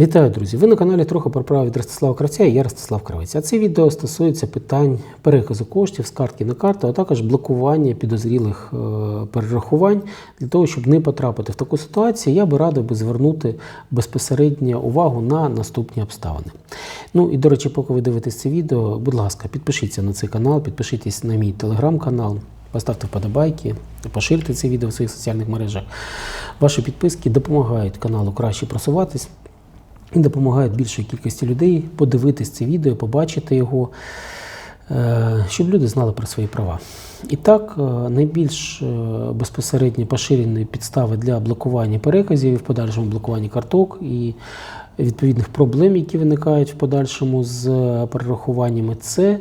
Вітаю, друзі! Ви на каналі трохи про право від Ростислава Кравця і я Ростислав Кравець. А це відео стосується питань переказу коштів з картки на карту, а також блокування підозрілих е, перерахувань. Для того, щоб не потрапити в таку ситуацію, я би радив би звернути безпосередньо увагу на наступні обставини. Ну і до речі, поки ви дивитесь це відео, будь ласка, підпишіться на цей канал, підпишіться на мій телеграм-канал. Поставте вподобайки, поширте це відео в своїх соціальних мережах. Ваші підписки допомагають каналу краще просуватись і допомагають більшій кількості людей подивитись це відео, побачити його, е, щоб люди знали про свої права. І так, е, найбільш е, безпосередньо поширені підстави для блокування переказів і в подальшому блокування карток і відповідних проблем, які виникають в подальшому з перерахуваннями, це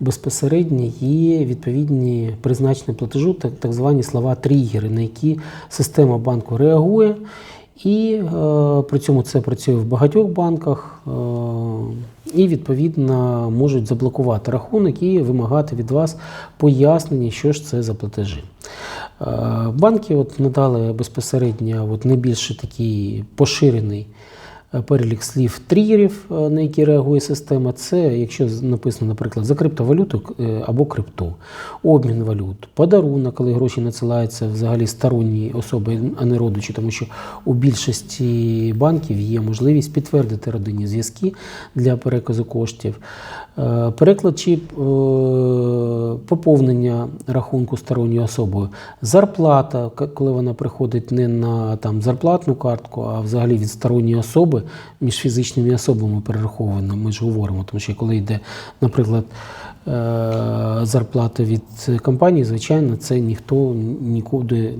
безпосередньо є відповідні призначення платежу, так, звані слова тригери, на які система банку реагує. І е, при цьому це працює в багатьох банках, е, і відповідно можуть заблокувати рахунок і вимагати від вас пояснення, що ж це за платежі. Е, банки от надали безпосередньо от найбільше такий поширений перелік слів тригерів, е, на які реагує система. Це, якщо написано, наприклад, за криптовалюту е, або крипту, обмін валют, подарунок, коли гроші надсилаються взагалі сторонній особи, а не родичі, тому що у більшості банків є можливість підтвердити родинні зв'язки для переказу коштів. Е, Переклад чи е, поповнення рахунку сторонньою особою, зарплата, коли вона приходить не на там, зарплатну картку, а взагалі від сторонньої особи між фізичними особами перераховано, ми ж говоримо, тому що коли йде, наприклад, е, зарплата від компанії, звичайно, це ніхто нікуди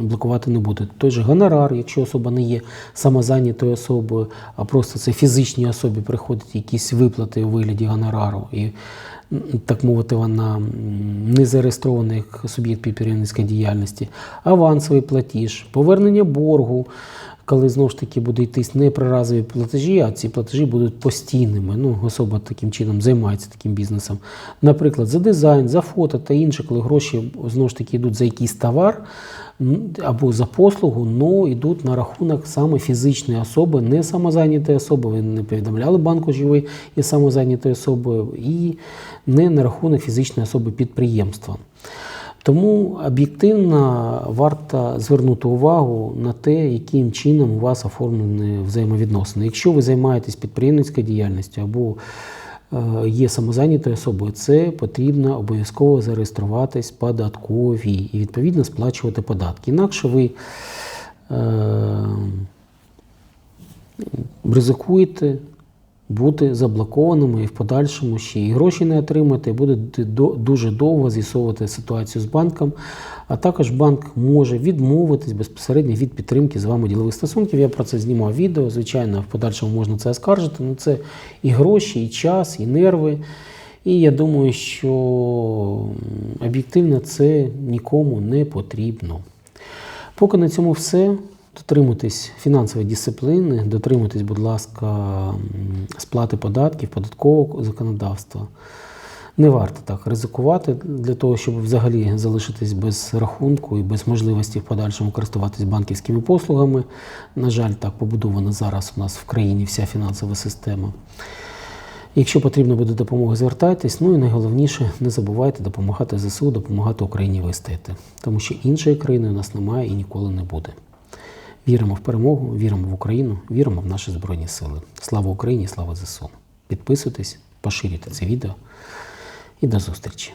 блокувати не буде. Той же гонорар, якщо особа не є самозайнятою особою, а просто це фізичній особі приходять якісь виплати у вигляді гонорару. І, так мовити, вона не зареєстрована як суб'єкт підприємницької діяльності, авансовий платіж, повернення боргу, коли знову ж таки буде йтись не про разові платежі, а ці платежі будуть постійними. Ну, особа таким чином займається таким бізнесом. Наприклад, за дизайн, за фото та інше, коли гроші знову ж таки йдуть за якийсь товар або за послугу, але йдуть на рахунок саме фізичної особи, не самозайнятої особи. Ви не повідомляли банку, що ви є самозайнятою особою, і не на рахунок фізичної особи підприємства. Тому об'єктивно варто звернути увагу на те, яким чином у вас оформлені взаємовідносини. Якщо ви займаєтесь підприємницькою діяльністю або е, є самозайнятою особою, це потрібно обов'язково зареєструватись податковій і відповідно сплачувати податки. Інакше ви е, ризикуєте бути заблокованими і в подальшому ще і гроші не отримати, до- дуже довго з'ясовувати ситуацію з банком. А також банк може відмовитись безпосередньо від підтримки з вами ділових стосунків. Я про це знімав відео. Звичайно, в подальшому можна це оскаржити. Ну це і гроші, і час, і нерви. І я думаю, що об'єктивно це нікому не потрібно. Поки на цьому все. Дотримуйтесь фінансової дисципліни, дотримуйтесь, будь ласка, сплати податків, податкового законодавства. Не варто так ризикувати для того, щоб взагалі залишитись без рахунку і без можливості в подальшому користуватись банківськими послугами. На жаль, так побудована зараз у нас в країні вся фінансова система. Якщо потрібна буде допомога, звертайтесь. Ну і найголовніше, не забувайте допомагати ЗСУ, допомагати Україні вистояти. Тому що іншої країни у нас немає і ніколи не буде. Віримо в перемогу, віримо в Україну, віримо в наші Збройні Сили. Слава Україні, слава ЗСУ. Підписуйтесь, поширюйте це відео і до зустрічі.